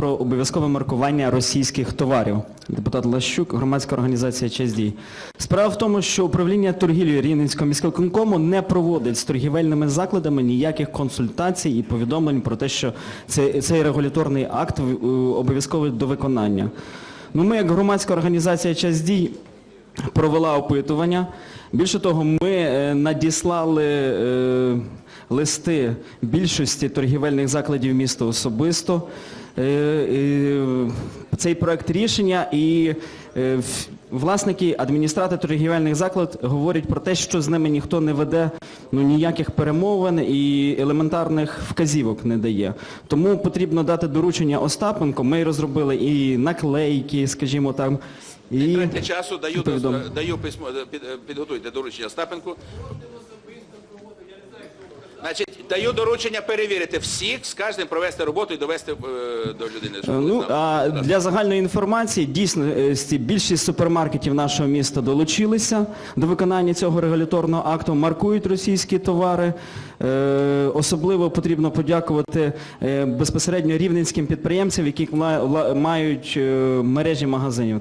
про обов'язкове маркування російських товарів. Депутат Лащук, громадська організація «Час дій». Справа в тому, що управління торгівлі Рівненського міського конкому не проводить з торгівельними закладами ніяких консультацій і повідомлень про те, що цей, цей регуляторний акт е, обов'язковий до виконання. Ну, ми, як громадська організація «Час дій», провела опитування. Більше того, ми е, надіслали е, листи більшості торгівельних закладів міста особисто. Е, е, цей проект рішення і е, власники, адміністратори торгівельних закладів говорять про те, що з ними ніхто не веде ну, ніяких перемовин і елементарних вказівок не дає. Тому потрібно дати доручення Остапенко. Ми розробили і наклейки, скажімо там. І... Часу даю, даю письмо, підготуйте доручення Остапенку. Даю доручення перевірити всіх, з кожним провести роботу і довести е, до людини. щоб Ну, вона а для загальної інформації, дійсно, е, ці- більшість супермаркетів нашого міста долучилися до виконання цього регуляторного акту, маркують російські товари. Е, Особливо потрібно подякувати е, безпосередньо рівненським підприємцям, які вла- мають е, мережі магазинів.